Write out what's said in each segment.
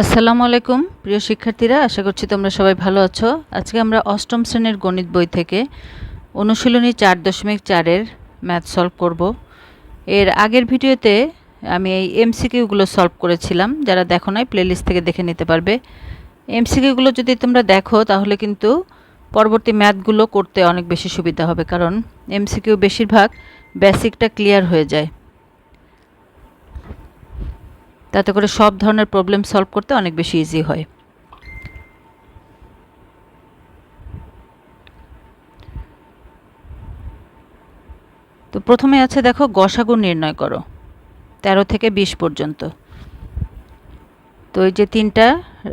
আসসালামু আলাইকুম, প্রিয় শিক্ষার্থীরা, আশা করছি তোমরা সবাই ভালো আছো। আজকে আমরা অষ্টম শ্রেণির গণিত বই থেকে অনুশীলনী চার দশমিক চারের ম্যাথ সলভ করব। এর আগের ভিডিওতে আমি এই এমসিকিউগুলো সলভ করেছিলাম, যারা দেখো নাই, প্লেলিস্ট থেকে দেখে নিতে পারবে। এমসিকিউগুলো যদি তোমরা দেখো, তাহলে কিন্তু পরবর্তী ম্যাথগুলো করতে অনেক বেশি সুবিধা হবে, কারণ এমসিকিউ বেশিরভাগ বেসিকটা ক্লিয়ার হয়ে যায়। তাতে করে সব ধরনের প্রবলেম সলভ করতে অনেক বেশি ইজি হয়। তো প্রথমে আছে দেখো, গসাগু নির্ণয় করো, তেরো থেকে বিশ পর্যন্ত। তো এই যে তিনটা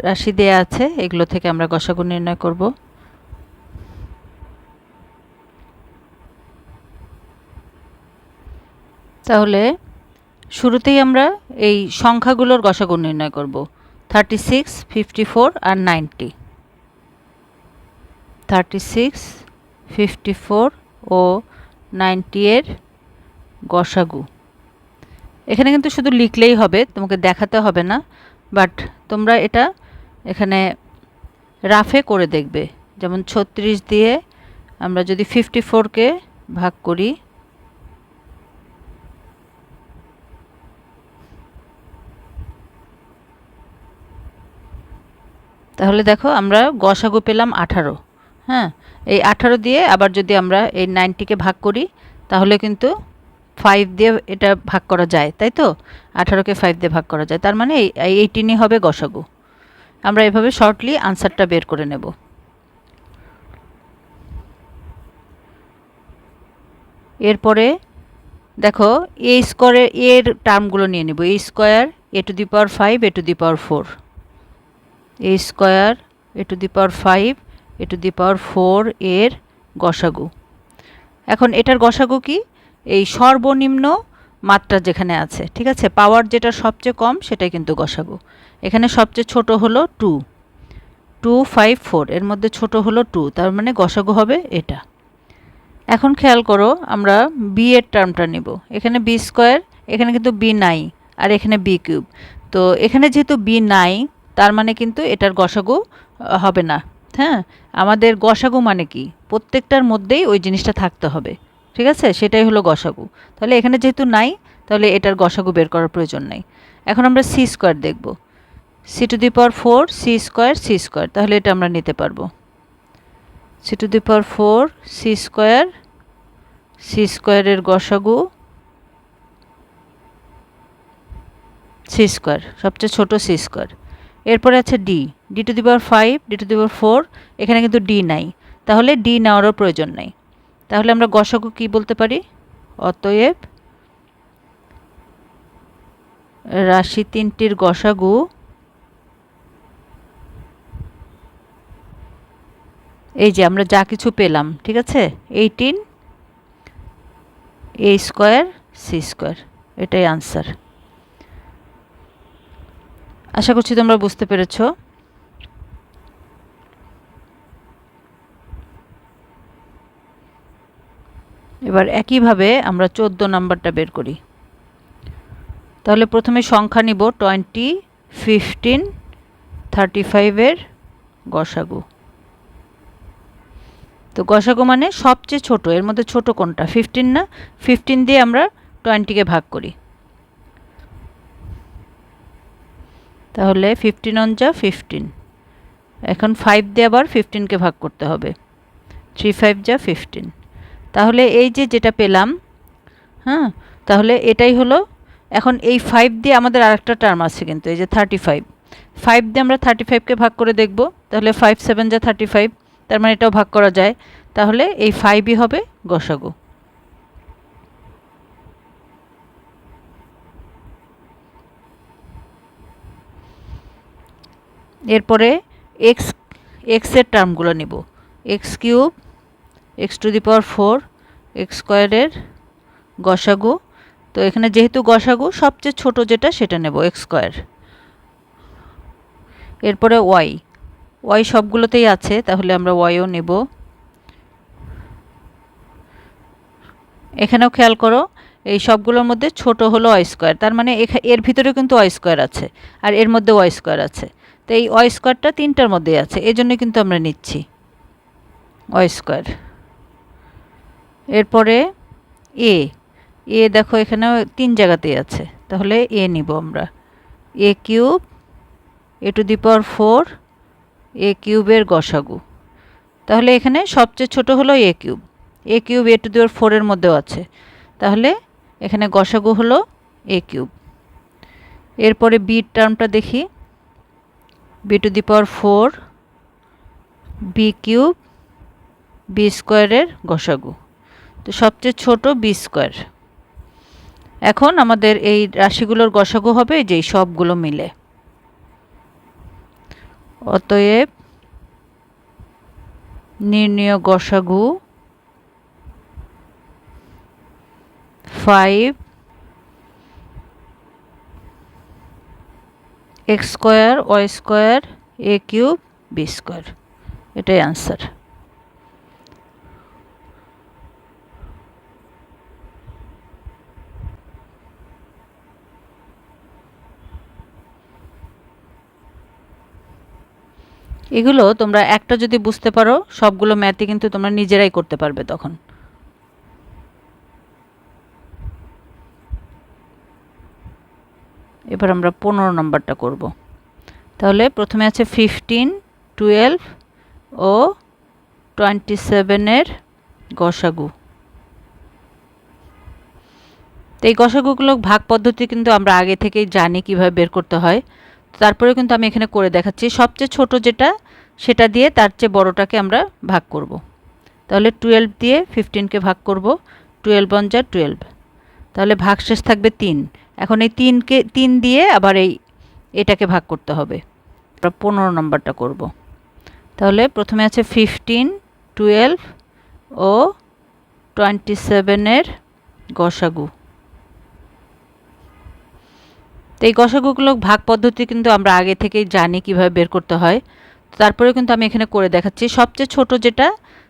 রাশি দেয়া আছে, এগুলো থেকে আমরা গসাগু নির্ণয় করব। তাহলে শুরুতেই আমরা এই সংখ্যাগুলোর গসাগু নির্ণয় করব। থার্টি সিক্স ফিফটি ফোর আর ninety thirty six fifty four ও নাইনটি এর গসাগু। এখানে কিন্তু শুধু লিখলেই হবে, তোমাকে দেখাতে হবে না বাট তোমরা এটা এখানে রাফে করে দেখবে। যেমন ছত্রিশ দিয়ে আমরা যদি ফিফটি ফোরকে ভাগ করি তাহলে দেখো আমরা গসাগু পেলাম আঠারো হ্যাঁ? এই আঠারো দিয়ে আবার যদি আমরা এই নাইনটিকে ভাগ করি, তাহলে কিন্তু ফাইভ দিয়ে এটা ভাগ করা যায়, তাই তো? আঠারোকে ফাইভ দিয়ে ভাগ করা যায়। তার মানে এই এইটিনই হবে গসাগু। আমরা এভাবে শর্টলি আনসারটা বের করে নেব। এরপরে দেখো এ স্কোয়ারের এর টার্মগুলো নিয়ে নেব। A square A to the power five A to the power four A square A to the power five A to the power four এর গসাগু। এখন এটার গসাগু কি? এই সর্বনিম্ন মাত্রা যেখানে আছে, ঠিক আছে? পাওয়ার যেটা সবচেয়ে কম, সেটাই কিন্তু গসাগু। এখানে সবচেয়ে ছোট হলো টু টু ফাইভ ফোর এর মধ্যে ছোট হলো টু তার মানে গসাগু হবে এটা। এখন খেয়াল করো, আমরা বি এর টার্মটা নেব। এখানে বি স্কোয়ার এখানে কিন্তু বি নাই, আর এখানে বি কিউব তো এখানে যেহেতু বি নাই তার মানে কিন্তু এটার গসাগু হবে না। হ্যাঁ? আমাদের গসাগু মানে কি? প্রত্যেকটার মধ্যেই ওই জিনিসটা থাকতে হবে। ঠিক আছে? সেটাই হলো গসাগু। তাহলে এখানে যেহেতু নাই, তাহলে এটার গসাগু বের করার প্রয়োজন নাই। এখন আমরা সি স্কোয়ার দেখব। C to the power four, C square C square. তাহলে এটা আমরা নিতে পারব। C to the power four, C square, C স্কোয়ারের গসাগু, সি স্কোয়ার, সবচেয়ে ছোটো সি স্কোয়ার। এরপরে আছে D D to the power five D to the power four এখানে কিন্তু ডি নাই। তাহলে ডি নেওয়ারও প্রয়োজন নাই। তাহলে আমরা গসাগু কি বলতে পারি? অতএব রাশি তিনটির গসাগু এই যে আমরা যা কিছু পেলাম, ঠিক আছে? Eighteen A square C square এটাই আনসার আশা করছি তোমরা বুঝতে পেরেছ। এবার একইভাবে আমরা চোদ্দ নাম্বারটা বের করি। তাহলে প্রথমে সংখ্যা নিব টোয়েন্টি, ফিফটিন, থার্টি ফাইভের গসাগু। তো গসাগু মানে সবচেয়ে ছোট, এর মধ্যে ছোট কোনটা? ফিফটিন না? ফিফটিন দিয়ে আমরা টোয়েন্টিকে ভাগ করি। তাহলে ফিফটিন অন যা ফিফটিন এখন ফাইভ দিয়ে আবার ফিফটিনকে ভাগ করতে হবে। থ্রি ফাইভ যা ফিফটিন তাহলে এই যে যেটা পেলাম হ্যাঁ তাহলে এটাই হলো, এখন এই ফাইভ দিয়ে আমাদের আরেকটা টার্ম আছে কিন্তু, এই যে থার্টি ফাইভ ফাইভ দিয়ে আমরা থার্টি ফাইভকে ভাগ করে দেখব, তাহলে ফাইভ সেভেন যা থার্টি ফাইভ তার মানে এটাও ভাগ করা যায়। তাহলে এই ফাইভই হবে গসাগু। এরপরে এক্স এক্সের টার্মগুলো নিব। X cube X to the power four X স্কোয়ারের গসাগু। তো এখানে যেহেতু গসাগু, সবচেয়ে ছোট যেটা সেটা নেব এক্স স্কোয়ার এরপরে ওয়াই ওয়াই সবগুলোতেই আছে, তাহলে আমরা ওয়াইও নেব। এখানেও খেয়াল করো, এই সবগুলোর মধ্যে ছোট হলো ওয়াই স্কোয়ার তার মানে এর ভিতরেও কিন্তু ওয়াই স্কোয়ার আছে, আর এর মধ্যে ওয়াই স্কোয়ার আছে। তো এই ওয়াই স্কোয়ারটা তিনটার মধ্যে আছে এই জন্য কিন্তু আমরা নিচ্ছি। Y square. এরপরে এ এ দেখো এখানে তিন জায়গাতেই আছে, তাহলে এ নিব আমরা। A cube, a to the power four, a কিউবের গসাগু। তাহলে এখানে সবচেয়ে ছোট হলো a cube. A cube, a to the power ফোরের মধ্যেও আছে। তাহলে এখানে গসাগু হলো এ কিউব। এরপরে বি টার্মটা দেখি। B to the power four b cube b স্কোয়ারের গসাগু তো সবচেয়ে ছোট বি স্কোয়ার এখন আমাদের এই রাশিগুলোর গসাগু হবে যে সবগুলো মিলে। অতএব নির্ণয় গসাগু five x square, y square, a cube, b square. এটাই আনসার এগুলো তোমরা একটা যদি বুঝতে পারো, সবগুলো ম্যাথই কিন্তু তোমরা নিজেরাই করতে পারবে তখন। এবার আমরা পনেরো নম্বরটা করব। তাহলে প্রথমে আছে ফিফটিন টুয়েলভ ও টোয়েন্টি সেভেনের গসাগু। তো এই গসাগুগুলো ভাগ পদ্ধতি কিন্তু আমরা আগে থেকেই জানি কীভাবে বের করতে হয়। তারপরেও কিন্তু আমি এখানে করে দেখাচ্ছি। সবচেয়ে ছোট যেটা, সেটা দিয়ে তার চেয়ে বড়টাকে আমরা ভাগ করব। তাহলে টুয়েলভ দিয়ে ফিফটিনকে ভাগ করব। টুয়েলভ ওয়ান যা টুয়েলভ তাহলে ভাগ শেষ থাকবে তিন। এখন এই তিনকে, তিন দিয়ে আবার এই এটাকে ভাগ করতে হবে। আমরা পনেরো নম্বরটা করব। তাহলে প্রথমে আছে ফিফটিন টুয়েলভ ও টোয়েন্টি সেভেনের গসাগু। তো এই গসাগুগুলো ভাগ পদ্ধতি কিন্তু আমরা আগে থেকেই জানি কীভাবে বের করতে হয়। তারপরেও কিন্তু আমি এখানে করে দেখাচ্ছি। সবচেয়ে ছোট যেটা,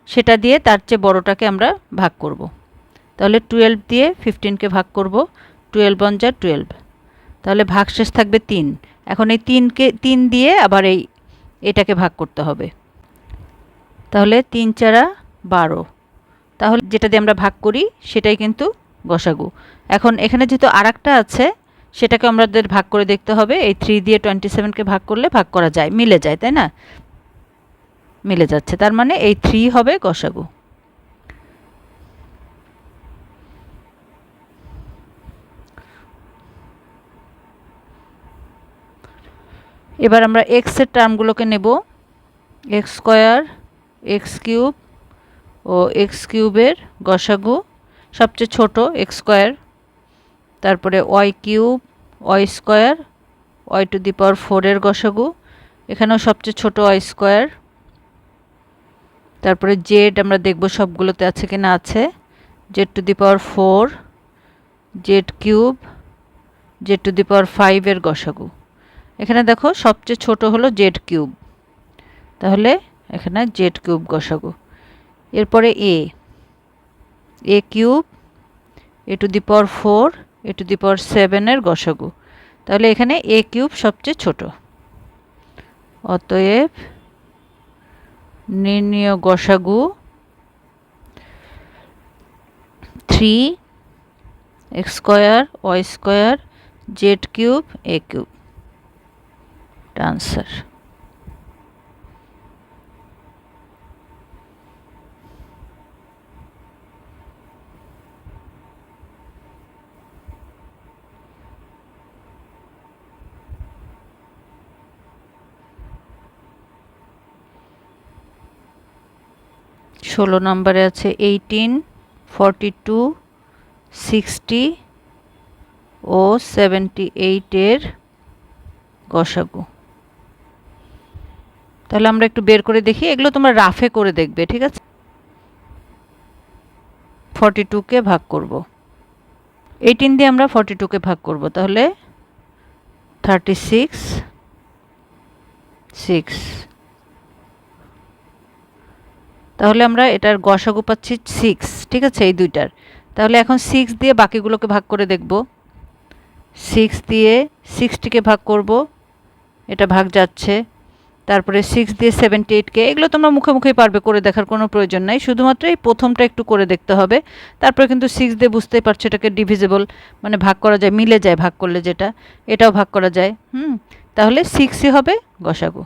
সেটা দিয়ে তার চেয়ে বড়টাকে আমরা ভাগ করব। তাহলে টুয়েলভ দিয়ে ফিফটিনকে ভাগ করব। টুয়েলভ যা টুয়েলভ তাহলে ভাগ শেষ থাকবে তিন। এখন এই তিনকে, তিন দিয়ে আবার এই, এটাকে ভাগ করতে হবে। তাহলে তিন চারা বারো। তাহলে যেটা দিয়ে আমরা ভাগ করি, সেটাই কিন্তু গসাগু। এখন এখানে যেহেতু আর আছে, সেটাকে আমাদের ভাগ করে দেখতে হবে। এই থ্রি দিয়ে টোয়েন্টি সেভেনকে ভাগ করলে ভাগ করা যায়, মিলে যায়, তাই না? মিলে যাচ্ছে। তার মানে এই থ্রি হবে গসাগু। এবার আমরা এক্সের টার্মগুলোকে নেব। এক্স স্কোয়ার এক্স কিউব ও এক্স কিউবের গসাগু। সবচেয়ে ছোট এক্স স্কোয়ার তারপরে y cube y square y to the power ফোরের গসাগু। এখানেও সবচেয়ে ছোট ওয়াই স্কোয়ার তারপরে জেড আমরা দেখব সবগুলোতে আছে কি না আছে z to the power four z cube z to the power ফাইভের গসাগু। এখানে দেখো সবচেয়ে ছোট হলো জেড কিউব। তাহলে এখানে জেড কিউব গসাগু এরপরে a A cube, A to দি পর ফোর, এ টু দি পর সেভেনের গসাগু তাহলে এখানে এ কিউব সবচেয়ে ছোট। অতএব নির্ণীয় গসাগু three, x square, y square, z cube, a cube. Answer ষোলো নম্বরে আছে এইটিন ফর্টি টু সিক্সটি ও সেভেন্টি এইটের গসাগু। তাহলে আমরা একটু বের করে দেখি। এগুলো তোমরা রাফে করে দেখবে, ঠিক আছে? ফর্টি টুকে ভাগ করব। এইটিন দিয়ে আমরা ফর্টি টুকে ভাগ করব, তাহলে থার্টি সিক্স সিক্স তাহলে আমরা এটার গসাগু পাচ্ছি সিক্স ঠিক আছে, এই দুইটার। তাহলে এখন সিক্স দিয়ে বাকিগুলোকে ভাগ করে দেখব। সিক্স দিয়ে সিক্সটিকে ভাগ করব, এটা ভাগ যাচ্ছে তারপরে সিক্স দিয়ে সেভেন্টি এইটকে এগুলো তোমরা মুখে মুখেই পারবে, করে দেখার কোনো প্রয়োজন নাই। শুধুমাত্র এই প্রথমটা একটু করে দেখতে হবে। তারপরে কিন্তু সিক্স দিয়ে বুঝতেই পারছ এটাকে ডিভিজেবল মানে ভাগ করা যায়, মিলে যায় ভাগ করলে যেটা, এটাও ভাগ করা যায়। হুম, তাহলে সিক্সই হবে গসাগু।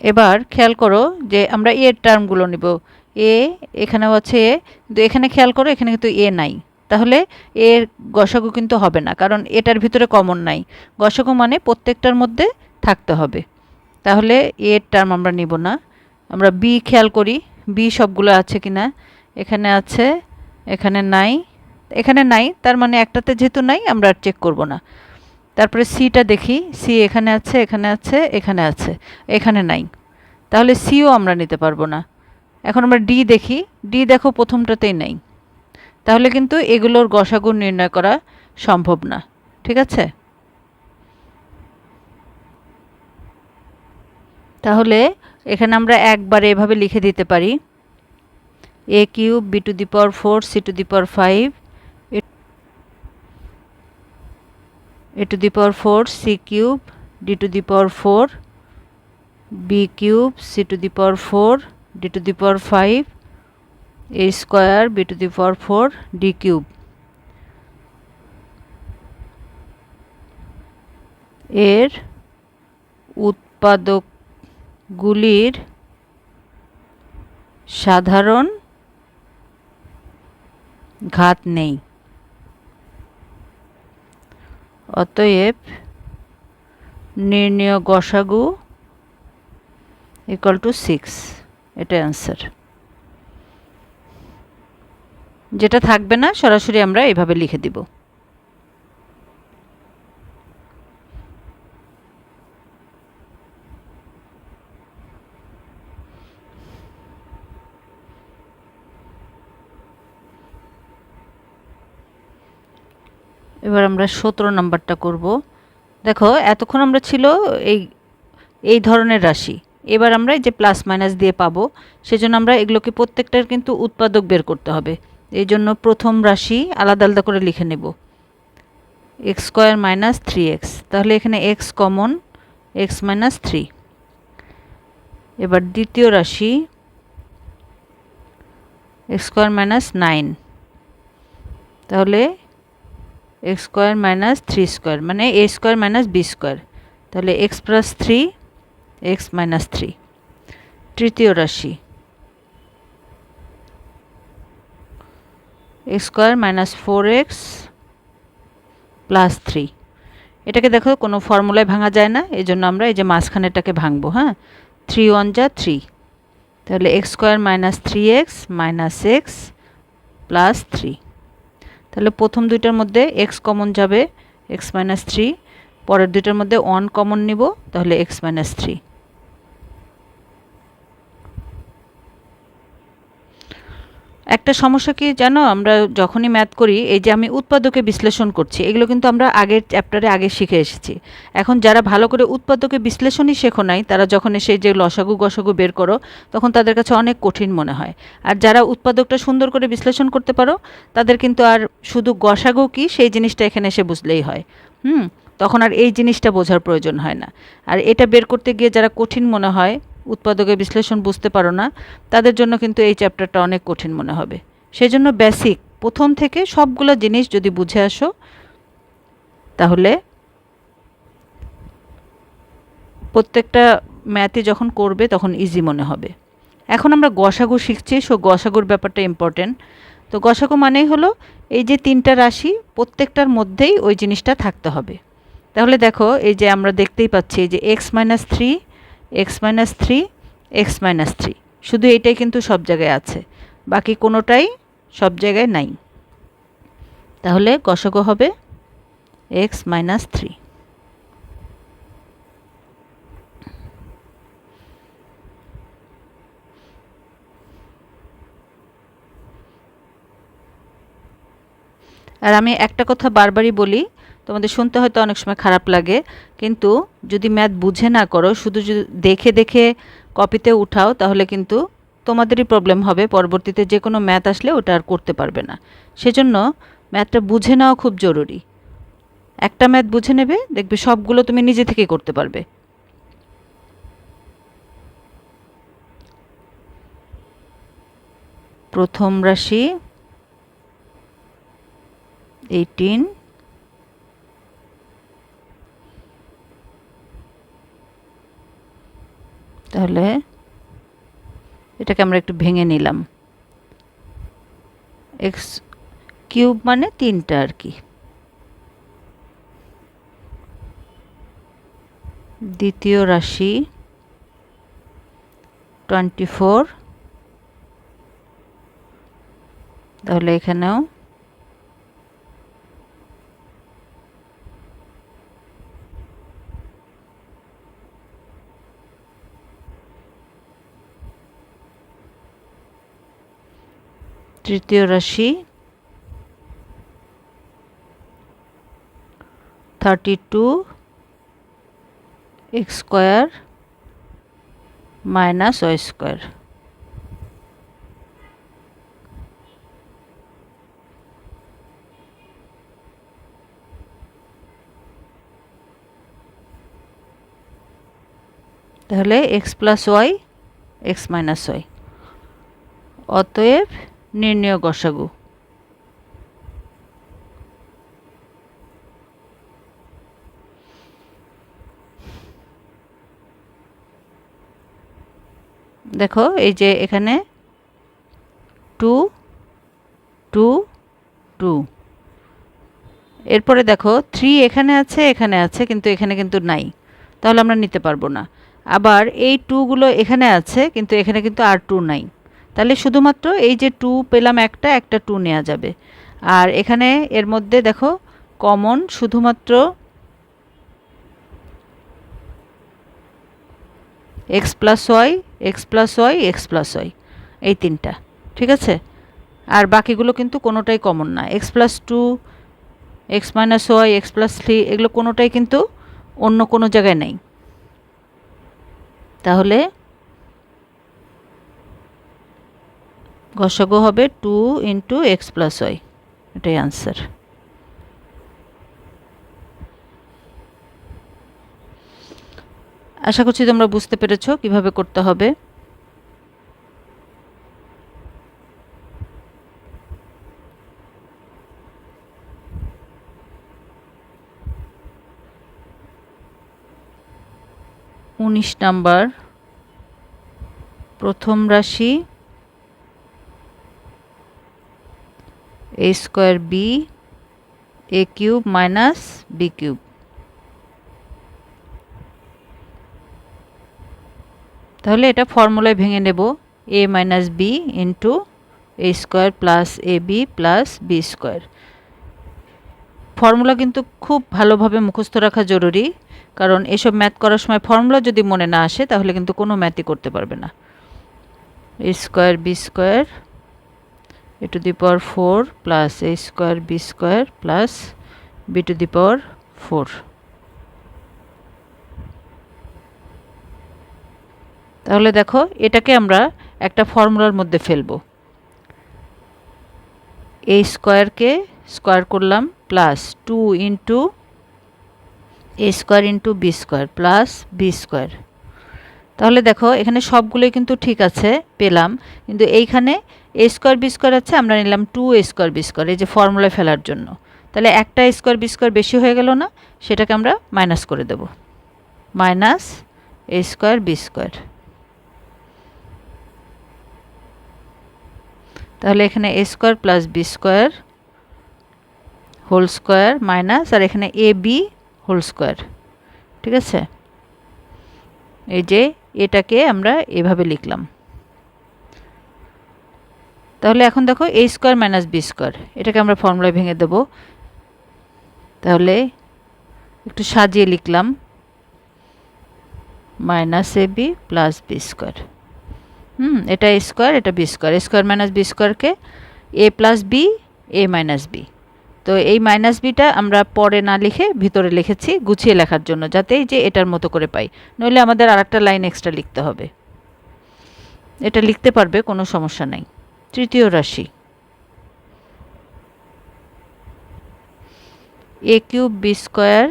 এবার খেয়াল করো যে আমরা এর টার্মগুলো নিব। এ, এখানেও আছে এ, কিন্তু এখানে খেয়াল করো, এখানে কিন্তু এ নাই। তাহলে এর গসাগু কিন্তু হবে না, কারণ এটার ভিতরে কমন নাই। গসাগু মানে প্রত্যেকটার মধ্যে থাকতে হবে। তাহলে এর টার্ম আমরা নিব না। আমরা বি খেয়াল করি বি সবগুলো আছে কি না এখানে আছে, এখানে নাই। এখানে নাই, তার মানে একটাতে যেহেতু নাই, আমরা আর চেক করব না। তারপরে সিটা দেখি সি এখানে আছে এখানে আছে এখানে আছে, এখানে নাই। তাহলে সিও আমরা নিতে পারব না। এখন আমরা ডি দেখি ডি দেখো প্রথমটাতেই নাই। তাহলে কিন্তু এগুলোর গসাগুণ নির্ণয় করা সম্ভব না। ঠিক আছে? তাহলে এখানে আমরা একবারে এভাবে লিখে দিতে পারি। A cube b to the power four c to the power five a to the power four c cube d to the power four b cube c to the power four d to the power five a square b to the power four d cube এর উৎপাদকগুলির সাধারণ ঘাত নেই। অতএব নির্ণয় গসাগু equal to six এটা answer যেটা থাকবে না, সরাসরি আমরা এভাবে লিখে দিব। এবার আমরা সতেরো নাম্বারটা করব। দেখো, এতক্ষণ আমরা ছিল এই এই ধরনের রাশি। এবার আমরা এই যে প্লাস মাইনাস দিয়ে পাবো, সেজন্য আমরা এগুলোকে প্রত্যেকটার কিন্তু উৎপাদক বের করতে হবে। এই জন্য প্রথম রাশি আলাদা আলাদা করে লিখে নেব। X square minus three x. তাহলে এখানে x common, x minus three. এবার দ্বিতীয় রাশি এক্স স্কোয়ার মাইনাস নাইন। তাহলে x square minus three square মানে a square minus b square. তাহলে x plus three, x minus three. তৃতীয় রাশি x square minus four x plus three. এটাকে দেখো, কোনো ফর্মুলায় ভাঙা যায় না, এই জন্য আমরা এই যে মাঝখানেটাকে ভাঙবো হ্যাঁ? থ্রি ওয়ান যা থ্রি। তাহলে x square minus three x minus x plus three. তাহলে প্রথম দুইটার মধ্যে এক্স কমন যাবে, এক্স মাইনাস থ্রি। পরের দুইটার মধ্যে ওয়ান কমন নিব, তাহলে এক্স মাইনাস থ্রি। একটা সমস্যা কি জানো? আমরা যখনই ম্যাথ করি, এই যে আমি উৎপাদকে বিশ্লেষণ করছি, এগুলো কিন্তু আমরা আগের চ্যাপ্টারে আগে শিখে এসেছি। এখন যারা ভালো করে উৎপাদকে বিশ্লেষণই শেখো নাই, তারা যখন এসে যে লসাগু গসাগু বের করো, তখন তাদের কাছে অনেক কঠিন মনে হয়। আর যারা উৎপাদকটা সুন্দর করে বিশ্লেষণ করতে পারো, তাদের কিন্তু আর শুধু গসাগু কি, সেই জিনিসটা এখানে এসে বুঝলেই হয়। হুম? তখন আর এই জিনিসটা বোঝার প্রয়োজন হয় না। আর এটা বের করতে গিয়ে যারা কঠিন মনে হয় উৎপাদকের বিশ্লেষণ বুঝতে পারো না, তাদের জন্য কিন্তু এই চ্যাপ্টারটা অনেক কঠিন মনে হবে। সেজন্য বেসিক প্রথম থেকে সবগুলো জিনিস যদি বুঝে আসো, তাহলে প্রত্যেকটা ম্যাথে যখন করবে তখন ইজি মনে হবে। এখন আমরা গসাগু শিখছি সো গসাগুর ব্যাপারটা ইম্পর্টেন্ট তো গসাগু মানেই হলো এই যে তিনটা রাশি, প্রত্যেকটার মধ্যেই ওই জিনিসটা থাকতে হবে। তাহলে দেখো, এই যে আমরা দেখতেই পাচ্ছি যে x minus three x minus three, x minus three. শুধু এইটাই কিন্তু সব জায়গায় আছে। বাকি কোনোটাই সব জায়গায় নাই। তাহলে গসগ হবে এক্স মাইনাস থ্রি। আর আমি একটা কথা বারবারই বলি তোমাদের শুনতে হয়তো অনেক সময় খারাপ লাগে, কিন্তু যদি ম্যাথ বুঝে না করো, শুধু যদি দেখে দেখে কপিতে উঠাও, তাহলে কিন্তু তোমাদেরই প্রবলেম হবে, পরবর্তীতে যে কোনো ম্যাথ আসলে ওটা আর করতে পারবে না। সেজন্য ম্যাথটা বুঝে নেওয়া খুব জরুরি। একটা ম্যাথ বুঝে নেবে, দেখবে সবগুলো তুমি নিজে থেকেই করতে পারবে। প্রথম রাশি এইটিন তাহলে এটাকে আমরা একটু ভেঙে নিলাম। এক্স কিউব মানে তিনটা আর কি। দ্বিতীয় রাশি টোয়েন্টি ফোর তাহলে এখানেও তৃতীয় রাশি thirty two x square minus y square তাহলে x plus y x minus y অতএব নির্ণয় গসাগু দেখো, এই যে এখানে টু টু টু। এরপরে দেখো, থ্রি এখানে আছে এখানে আছে, কিন্তু এখানে কিন্তু নাই। তাহলে আমরা নিতে পারব না। আবার এই টুগুলো এখানে আছে, কিন্তু এখানে কিন্তু আর টু নাই। তাহলে শুধুমাত্র এই যে টু পেলাম একটা একটা টু নেওয়া যাবে। আর এখানে এর মধ্যে দেখো কমন শুধুমাত্র x plus y x plus y x plus y এই তিনটা, ঠিক আছে? আর বাকিগুলো কিন্তু কোনোটাই কমন না। X plus two x minus y x plus three এগুলো কোনোটাই কিন্তু অন্য কোনো জায়গায় নেই। তাহলে গসগ হবে two into x plus y. এটাই আনসার আশা করছি তোমরা বুঝতে পেরেছ কীভাবে করতে হবে। উনিশ নাম্বার। প্রথম রাশি a square b a cube minus b cube তাহলে এটা ফর্মুলায় ভেঙে নেব a minus b into a square plus a b plus b square formula কিন্তু খুব ভালোভাবে মুখস্থ রাখা জরুরি, কারণ এসব ম্যাথ করার সময় ফর্মুলা যদি মনে না আসে, তাহলে কিন্তু কোনো ম্যাথই করতে পারবে না। A square b square a to the power four plus a square b square plus b to the power four. তাহলে দেখো, এটাকে আমরা একটা ফর্মুলার মধ্যে ফেলব। এই স্কোয়ারকে স্কোয়ার করলাম plus two into a square into b square plus b square. তাহলে দেখো, এখানে সবগুলোই কিন্তু ঠিক আছে, পেলাম। কিন্তু এইখানে এ স্কোয়ার বি স্কোয়ার আছে, আমরা নিলাম টু স্কোয়ার বি স্কোয়ার এই যে ফর্মুলা ফেলার জন্য। তাহলে একটা স্কোয়ার বি স্কোয়ার বেশি হয়ে গেল না, সেটাকে আমরা মাইনাস করে দেব। Minus a square b square তাহলে এখানে a square plus b square whole square minus আর এখানে এ বি হোল স্কোয়ার ঠিক আছে? এই যে এটাকে আমরা এভাবে লিখলাম। তাহলে এখন দেখো a square minus b square এটাকে আমরা ফর্মুলায় ভেঙে দেব। তাহলে একটু সাজিয়ে লিখলাম minus a b plus b square হুম, এটা এ স্কোয়ার এটা b square a square minus b স্কোয়ারকে a plus b a minus b তো এই মাইনাস বিটা আমরা পরে না লিখে ভিতরে লিখেছি, গুছিয়ে লেখার জন্য, যাতে যে এটার মতো করে পাই। নইলে আমাদের আর একটা লাইন এক্সট্রা লিখতে হবে। এটা লিখতে পারবে, কোনো সমস্যা নাই। তৃতীয় রাশি। A cube b square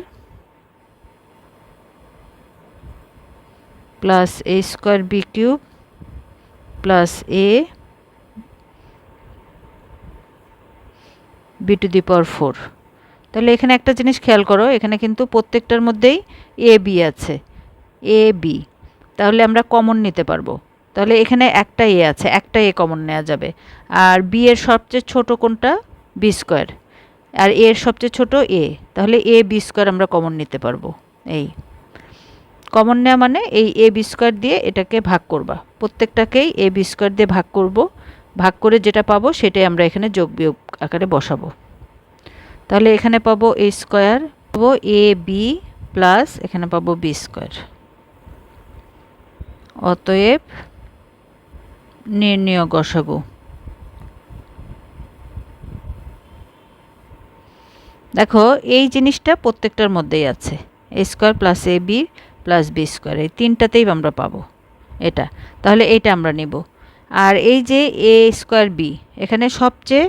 plus a square b cube plus a b to the power four তাহলে এখানে একটা জিনিস খেয়াল করো, এখানে কিন্তু প্রত্যেকটার মধ্যেই এ বি আছে। এ বি তাহলে আমরা কমন নিতে পারব। তাহলে এখানে একটা এ আছে একটা এ কমন নেওয়া যাবে। আর বি এর সবচেয়ে ছোট কোনটা? বি স্কোয়ার আর এর সবচেয়ে ছোট এ তাহলে এ বি স্কোয়ার আমরা কমন নিতে পারব। এই। কমন নেওয়া মানে এই এ বি স্কোয়ার দিয়ে এটাকে ভাগ করবা। প্রত্যেকটাকেই এ বি স্কোয়ার দিয়ে ভাগ করব। ভাগ করে যেটা পাবো সেটাই আমরা এখানে যোগ বিয়োগ আকারে বসাবো। তাহলে এখানে পাবো এ স্কোয়ার পাবো এ বি প্লাস এখানে পাবো বি স্কোয়ার অতএব নির্ণয় গসাগু দেখো, এই জিনিসটা প্রত্যেকটার মধ্যেই আছে। A square plus a b plus b square এই তিনটাতেই আমরা পাবো এটা। তাহলে এইটা আমরা নেব। আর এই যে এ স্কোয়ার বি এখানে সবচেয়ে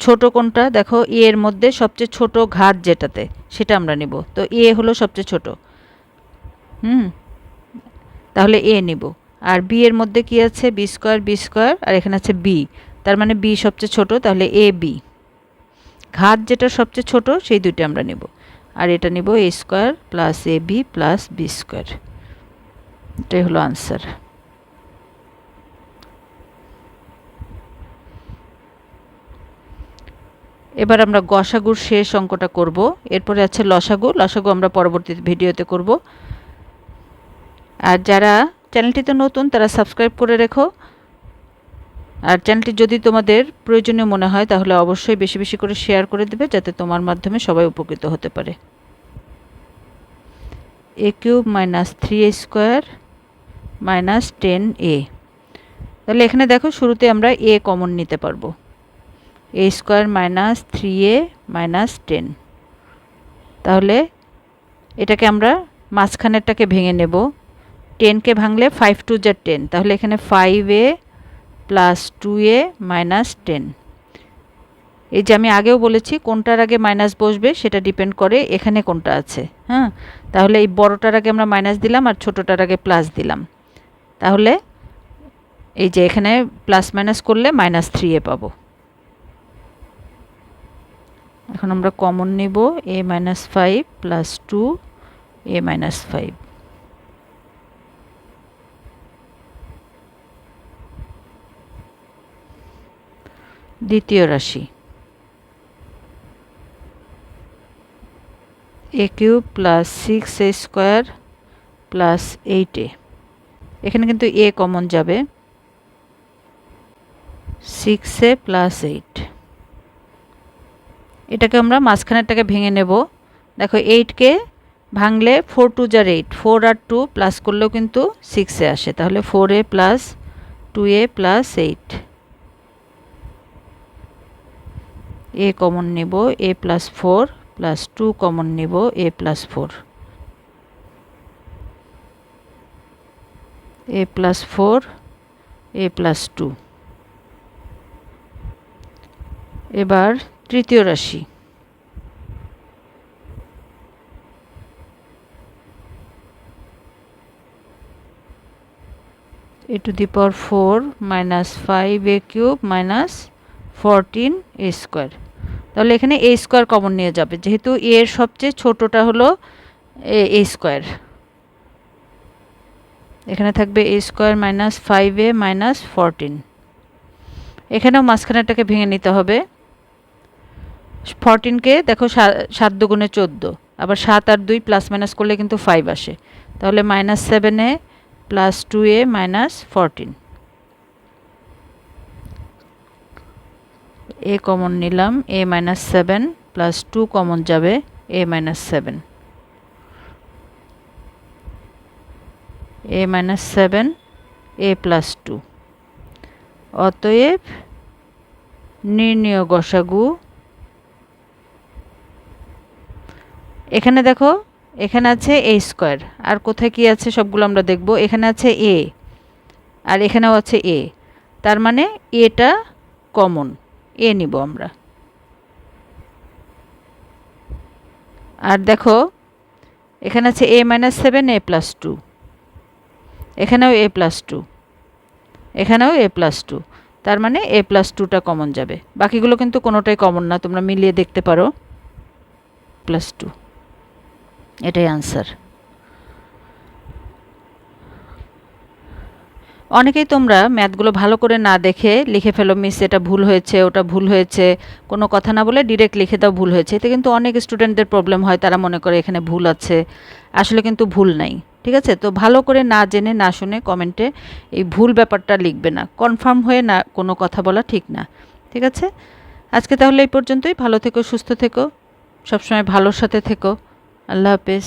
ছোট কোনটা? দেখো এ এর মধ্যে সবচেয়ে ছোট ঘাট যেটাতে, সেটা আমরা নেব। তো এ হলো সবচেয়ে ছোট। হুম? তাহলে এ নেব। আর বি এর মধ্যে কি আছে? বি স্কোয়ার বি স্কোয়ার আর এখানে আছে বি তার মানে বি সবচেয়ে ছোট, তাহলে এ বি ঘাত যেটা সবচেয়ে ছোট, সেই দুইটা আমরা নেব। আর এটা নেব a square plus a b plus b square এটাই হলো আনসার এবার আমরা গসাগুর শেষ অঙ্কটা করব। এরপরে আছে লসাগু। লসাগু আমরা পরবর্তী ভিডিওতে করব। আর যারা চ্যানেলটিতে নতুন, তারা সাবস্ক্রাইব করে রেখো। আর চ্যানেলটি যদি তোমাদের প্রয়োজনীয় মনে হয়, তাহলে অবশ্যই বেশি বেশি করে শেয়ার করে দেবে, যাতে তোমার মাধ্যমে সবাই উপকৃত হতে পারে। A cube minus three a square minus ten a. তাহলে এখানে দেখো, শুরুতে আমরা এ কমন নিতে পারব। A square minus three a minus ten. তাহলে এটাকে আমরা মাঝখানেরটাকে ভেঙে নেব। টেনকে ভাঙলে ফাইভ টু যা টেন তাহলে এখানে five a plus two a minus ten এই যে আমি আগেও বলেছি, কোনটার আগে মাইনাস বসবে সেটা ডিপেন্ড করে এখানে কোনটা আছে হ্যাঁ? তাহলে এই বড়টার আগে আমরা মাইনাস দিলাম আর ছোটোটার আগে প্লাস দিলাম। তাহলে এই যে এখানে প্লাস মাইনাস করলে মাইনাস থ্রি এ পাবো। এখন আমরা কমন নেব a minus five plus two a minus five দ্বিতীয় রাশি। A cube plus six a square plus eight a এখানে কিন্তু এ কমন যাবে। সিক্স এ প্লাস এইট এটাকে আমরা মাঝখানেরটাকে ভেঙে নেব। দেখো এইটকে ভাঙলে ফোর টু যার এইট ফোর আর টু প্লাস করলেও কিন্তু সিক্সে আসে। তাহলে four a plus two a plus eight a common নেব, a plus four plus two common নেব, a plus four a plus four a plus two এবার তৃতীয় রাশি। A to the power four minus five a cube minus fourteen a square তাহলে এখানে এ square common নিয়ে যাবে। যেহেতু এর সবচেয়ে ছোটোটা হলো এ স্কোয়ার এখানে থাকবে a square minus five a minus fourteen এখানেও মাঝখানেটাকে ভেঙে নিতে হবে। ফরটিনকে দেখো সাত দুগুণে চোদ্দ। আবার সাত আর দুই প্লাস মাইনাস করলে কিন্তু ফাইভ আসে। তাহলে minus seven a plus two a minus fourteen a common নিলাম, a minus seven plus two common যাবে, a minus seven a minus seven a plus two অতএব নির্ণয় গসাগু, এখানে দেখো, এখানে আছে এ স্কোয়ার আর কোথায় কি আছে সবগুলো আমরা দেখব, এখানে আছে এ আর এখানেও আছে এ তার মানে এটা কমন এ নিব আমরা। আর দেখো, এখানে আছে a minus seven a plus two এখানেও এ প্লাস টু এখানেও এ প্লাস টু তার মানে এ প্লাস টুটা কমন যাবে। বাকিগুলো কিন্তু কোনোটাই কমন না, তোমরা মিলিয়ে দেখতে পারো। প্লাস টু এটাই আনসার অনেকেই তোমরা ম্যাথগুলো ভালো করে না দেখে লিখে ফেলো, মিস, এটা ভুল হয়েছে, ওটা ভুল হয়েছে, কোনো কথা না বলে ডিরেক্ট লিখে দাও, ভুল হয়েছে। এতে কিন্তু অনেক স্টুডেন্টদের প্রবলেম হয়, তারা মনে করে এখানে ভুল আছে। আসলে কিন্তু ভুল নাই, ঠিক আছে? তো ভালো করে না জেনে, না শুনে কমেন্টে এই ভুল ব্যাপারটা লিখবে না। কনফার্ম হয়ে না কোনো কথা বলা ঠিক না, ঠিক আছে? আজকে তাহলে এই পর্যন্তই। ভালো থেকো, সুস্থ থেকো, সবসময় ভালোর সাথে থেকো। আল্লাহ হাফেজ।